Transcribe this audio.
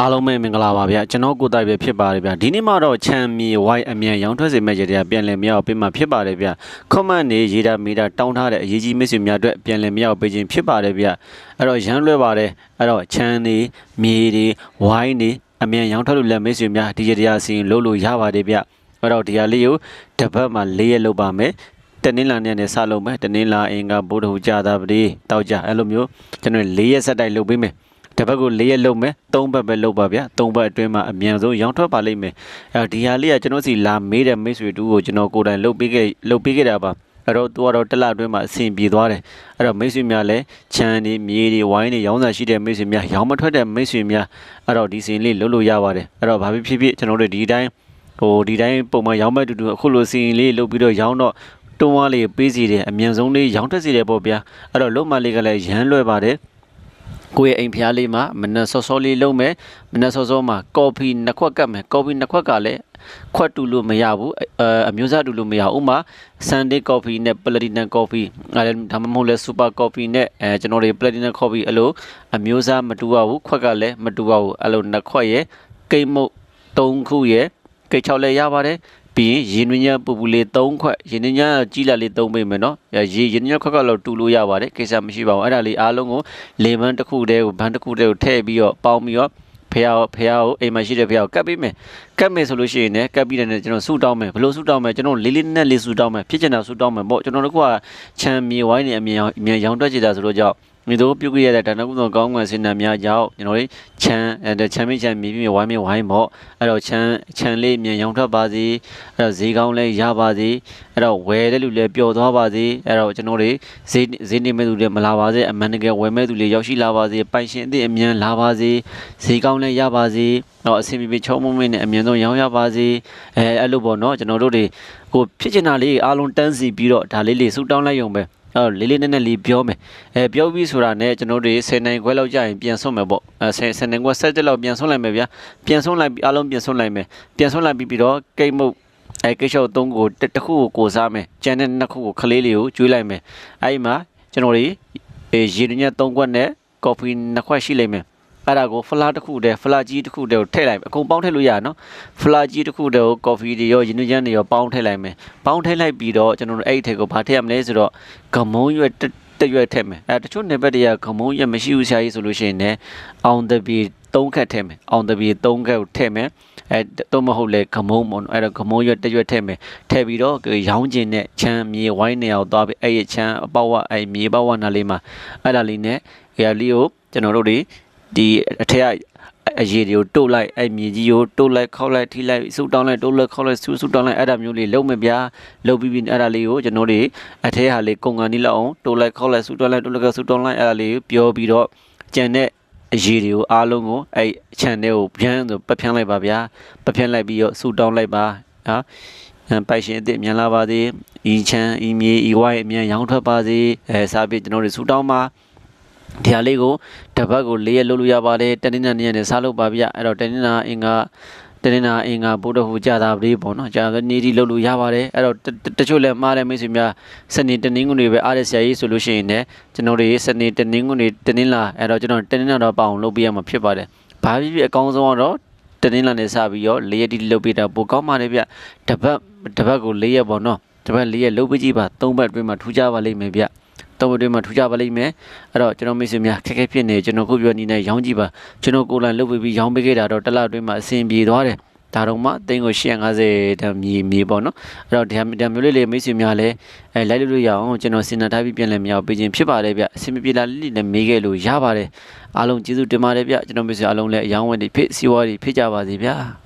အားလုံးပဲမင်္ဂလာပါဗျာကျွန်တော်ကိုတိုက်ပဲဖြစ်ပါတယ်ဗျာဒီနေ့မှတော့ချမ်မီ white အမြန်ရောင်းထွက်စေမဲ့ကြတဲ့ပြန်လည်မရောက်ပေးမှဖြစ်ပါတယ်ဗျာ comment နေရေးတာမေးတာတောင်းထားတဲ့အရေးကြီးမိတ်ဆွေများအတွက်ပြန်လည်မရောက်ပေးခြင်းဖြစ်ပါတယ်ဗျာအဲ့တော့ရမ်းလွဲပါတယ်အဲ့တော့ချမ်နေမြေတွေ white နေအမြန်ရောင်းထွက်လို့လက်မိတ်ဆွေများဒီကြတရားစီရင်လုပ်လို့ရပါတယ်ဗျာအဲ့တော့ဒီဟာလေးကိုတစ်ပတ်မှ၄ရက်လုပ်ပါမယ်တနင်္လာနေ့နဲ့စလုပ်မယ်တနင်္လာအင်္ဂါဗုဒ္ဓဟူကြာတာပတိတောက်ကြအဲ့လိုမျိုးကျွန်တော်၄ရက်ဆက်တိုက်လုပ်ပေးမယ် တစ်ဘက်ကို၄ရက်လုံးမယ်၃ဘက်ပဲလုပ်ပါဗျာ၃ဘက်အတွင်းမှာအမြန်ဆုံးရောင်းထွက်ပါလိမ့်မယ်အဲဒီဟာလေးကကျွန်တော်စီလာမေးတဲ့မိတ်ဆွေတူကိုကျွန်တော်ကိုယ်တိုင်လုပ်ပေးခဲ့လုပ်ပေးခဲ့တာပါအဲ့တော့သူကတော့တစ်လအတွင်းမှာအဆင်ပြေသွားတယ်အဲ့တော့မိတ်ဆွေများလည်းခြံနေမြေတွေဝိုင်းတွေရောင်းစာရှိတဲ့မိတ်ဆွေများရောင်းမထွက်တဲ့မိတ်ဆွေများအဲ့တော့ဒီစီလေးလုပ်လို့ရပါတယ်အဲ့တော့ဘာဖြစ်ဖြစ်ဖြစ်ကျွန်တော်တို့ဒီတိုင်းဟိုဒီတိုင်းပုံမှန်ရောင်းမဲ့တူတူအခုလိုစီရင်လေးလုပ်ပြီးတော့ရောင်းတော့တွန်းဝါးလေးပေးစီတယ်အမြန်ဆုံးလေးရောင်းထွက်စီတယ်ပေါ့ဗျာအဲ့တော့လုံးမလေးကလည်းရမ်းလွယ်ပါတယ် ကိုယ့်ရဲ့အိမ်ဖျားလေးမှာမနက်စောစောလေးလုံးမယ်မနက်စောစောမှာကော်ဖီနှစ်ခွက်ကတ်မယ်ကော်ဖီနှစ်ခွက်ကလည်းခွက်တူလို့မရဘူးအဲအမျိုးသားတူလို့မရဘူးဥမာ Sunday coffee နဲ့ Platinum coffee အဲဒါမှမဟုတ်လဲ Super coffee နဲ့အဲကျွန်တော်တွေ Platinum coffee အဲ့လိုအမျိုးသားမတူရဘူးခွက်ကလည်းမတူရဘူးအဲ့လိုနှစ်ခွက်ရဲ့ကိတ်မုတ်၃ခုရဲ့ကိတ်၆လည်းရပါတယ် ပြီးရင်ရေနွေးညပူပူလေး၃ခွက်ရေနွေးညကြီးလာလေး၃ပေးမယ်နော်အဲရေရေနွေးညခွက်ကလောက်တူလို့ရပါတယ်ကိစ္စမရှိပါဘူးအဲ့ဒါလေးအားလုံးကိုလေမန်းတစ်ခုတည်းကိုဘန်းတစ်ခုတည်းကိုထည့်ပြီးတော့ပေါင်းပြီးတော့ဖះဖះကိုအိမ်မှာရှိတဲ့ဖះကိုကတ်ပေးမယ်ကတ်မယ်ဆိုလို့ရှိရင်လည်းကတ်ပြီးတဲ့နေ့ကျွန်တော်ဆူတောင်းမယ်ဘယ်လိုဆူတောင်းမယ်ကျွန်တော်လေးလေးနက်လေးဆူတောင်းမယ်ဖြစ်ချင်တာဆူတောင်းမယ်ပေါ့ကျွန်တော်တို့ကချမ်းမြေဝိုင်းနေအမြန်အမြန်ရောင်းတွက်ကြတာဆိုတော့ကြောင့် မြေတို့ပြုတ်ရတဲ့ဒါနကုသိုလ်ကောင်းကင်စင်နာများကြောင့်ကျွန်တော်တို့ချမ်းအဲချမ်းမချမ်းမြေမြေဝိုင်းမြေဝိုင်းပေါ့အဲ့တော့ချမ်းချမ်းလေးမြန်ရောင်းထွက်ပါစေအဲ့တော့ဈေးကောင်းလေးရပါစေအဲ့တော့ဝယ်တဲ့လူလည်းပျော်သွားပါစေအဲ့တော့ကျွန်တော်တို့ဈေးဈေးနေမဲ့သူတွေမလာပါစေအမှန်တကယ်ဝယ်မဲ့သူတွေရောက်ရှိလာပါစေပိုင်ရှင်အသည့်အမြန်လာပါစေဈေးကောင်းလည်းရပါစေတော့အဆင်ပြေပြေချုံမမင်းနဲ့အမြန်ဆုံးရောင်းရပါစေအဲအဲ့လိုပေါ့နော်ကျွန်တော်တို့တွေဟိုဖြစ်ချင်တာလေးအားလုံးတန်းစီပြီးတော့ဒါလေးလေးဆူတောင်းလိုက်ရုံပဲ အဲ့လေးလေးနက်နက်လေးပြောမယ်အဲပြောပြီးဆိုတာနဲ့ကျွန်တော်တို့10နိုင်ခွဲလောက်ကြာရင်ပြန်ဆွတ်မယ်ပေါ့အဲ10 10နိုင်ခွဲ7လောက်ပြန်ဆွတ်လိုက်မယ်ဗျာပြန်ဆွတ်လိုက်ပြီးအားလုံးပြန်ဆွတ်လိုက်မယ်ပြန်ဆွတ်လိုက်ပြီးပြီးတော့ကိတ်မုတ်အဲကိတ်ရှော့3ကိုတစ်ခုကိုကိုစားမယ်ကျန်တဲ့နှစ်ခုကိုခလေးလေးကိုကျွေးလိုက်မယ်အဲဒီမှာကျွန်တော်တို့ရေရည်ညက်3ခွက်နဲ့ကော်ဖီ2ခွက်ရှိလိမ့်မယ် အဲ့ဒါကိုဖလာတစ်ခုတည်းဖလာကြီးတစ်ခုတည်းကိုထည့်လိုက်မယ်အကုန်ပေါင်းထည့်လို့ရနော်ဖလာကြီးတစ်ခုတည်းကိုကော်ဖီတွေရောရင်းနှီးချမ်းတွေရောပေါင်းထည့်လိုက်မယ်ပေါင်းထည့်လိုက်ပြီးတော့ကျွန်တော်တို့အဲ့ဒီထည့်ကိုဘာထည့်ရမလဲဆိုတော့ဂမုံရွက်တစ်တစ်ရွက်ထည့်မယ်အဲတချို့နေဘက်တွေကဂမုံရွက်မရှိဘူးဆရာကြီးဆိုလို့ရှိရင်လည်းအောင်တပီ3ခက်ထည့်မယ်အောင်တပီ3ခက်ကိုထည့်မယ်အဲတော့မဟုတ်လေဂမုံပေါ့နော်အဲ့တော့ဂမုံရွက်တစ်ရွက်ထည့်မယ်ထည့်ပြီးတော့ရောင်းကျင်တဲ့ချမ်းမြေဝိုင်းနေအောင်သွားပြီးအဲ့ဒီချမ်းအပေါဝအဲ့မြေပေါဝနာလေးမှာအဲ့ဒါလေးနဲ့အဲလေးကိုကျွန်တော်တို့တွေ ဒီအထက်ကအရေးတွေကိုတုတ်လိုက်အဲ့မြေကြီးကိုတုတ်လိုက်ခောက်လိုက်ထိလိုက်ဆူတောင်းလိုက်တုတ်လိုက်ခောက်လိုက်ဆူဆူတောင်းလိုက်အဲ့ဒါမျိုးလေးလုံးမပြလုံးပြီးပြီးအဲ့ဒါလေးကိုကျွန်တော်တို့အထက်ဟာလေးကုန်ကန်နီးလောက်အောင်တုတ်လိုက်ခောက်လိုက်ဆူတောင်းလိုက်တုတ်လိုက်ဆူတောင်းလိုက်အဲ့ဒါလေးကိုပြောပြီးတော့ကြံတဲ့အရေးတွေကိုအားလုံးကိုအဲ့အချန်တဲ့ကိုပြန်ဆိုပပြန်းလိုက်ပါဗျာပပြန်းလိုက်ပြီးတော့ဆူတောင်းလိုက်ပါဟာပိုက်ရှင်အစ်မြန်လာပါစေဤချမ်းဤမြေဤဝိုင်းအမြန်ရောင်းထွက်ပါစေအဲစားပြီးကျွန်တော်တို့ဆူတောင်းပါ ဒီဟာလေးကိုတပတ်ကို၄ရက်လုပ်လို့ရပါတယ်တနင်္လာနေ့နဲ့စားလို့ပါဗျအဲ့တော့တနင်္လာအင်္ဂါတနင်္လာအင်္ဂါဗုဒ္ဓဟူကြာတာပလေးပေါ့နော်ကြာတဲ့နေ့ဒီလုပ်လို့ရပါတယ်အဲ့တော့တချို့လည်းမှားတဲ့မိတ်ဆွေများစနေတနင်္ဂနွေပဲအားရဆရာကြီးဆိုလို့ရှိရင်လည်းကျွန်တော်တို့စနေတနင်္ဂနွေတနင်္လာအဲ့တော့ကျွန်တော်တနင်္လာတော့ပအောင်လုပ်ပြရမှာဖြစ်ပါတယ်ဘာဖြစ်ဖြစ်အကောင်းဆုံးကတော့တနင်္လာနေ့စပြီးတော့၄ရက်ဒီလုပ်ပြတာပိုကောင်းပါတယ်ဗျတပတ်တပတ်ကို၄ရက်ပေါ့နော်တပတ်၄ရက်လုပ်ပြကြည့်ပါ၃ပတ်အတွင်းမှာထူးခြားပါလိမ့်မယ်ဗျ တော့အတွင်းမှာထူးခြားပါလိမ့်မယ်အဲ့တော့ကျွန်တော်မိတ်ဆွေများခက်ခဲဖြစ်နေကျွန်တော်ခုပြောနေနဲ့ရောင်းကြည့်ပါကျွန်တော်ကိုယ်တိုင်လုပ်ပြီးရောင်းပေးခဲ့တာတော့တစ်လအတွင်းမှာအဆင်ပြေသွားတယ်ဒါတော့မှအသိန်းကို850တန်မြေမြေပေါ့နော်အဲ့တော့ဒီဟာမျိုးလေးလေးမိတ်ဆွေများလည်းအဲလိုက်လို့ရအောင်ကျွန်တော်စင်နာထားပြီးပြန်လဲမြောက်ပေးခြင်းဖြစ်ပါတယ်ဗျအဆင်မပြေလာလိလည်းမေးခဲ့လို့ရပါတယ်အားလုံးကျေးဇူးတင်ပါတယ်ဗျကျွန်တော်မိတ်ဆွေအားလုံးလည်းအယောင်းဝယ်တွေဖြစ်စီဝါတွေဖြစ်ကြပါစေဗျာ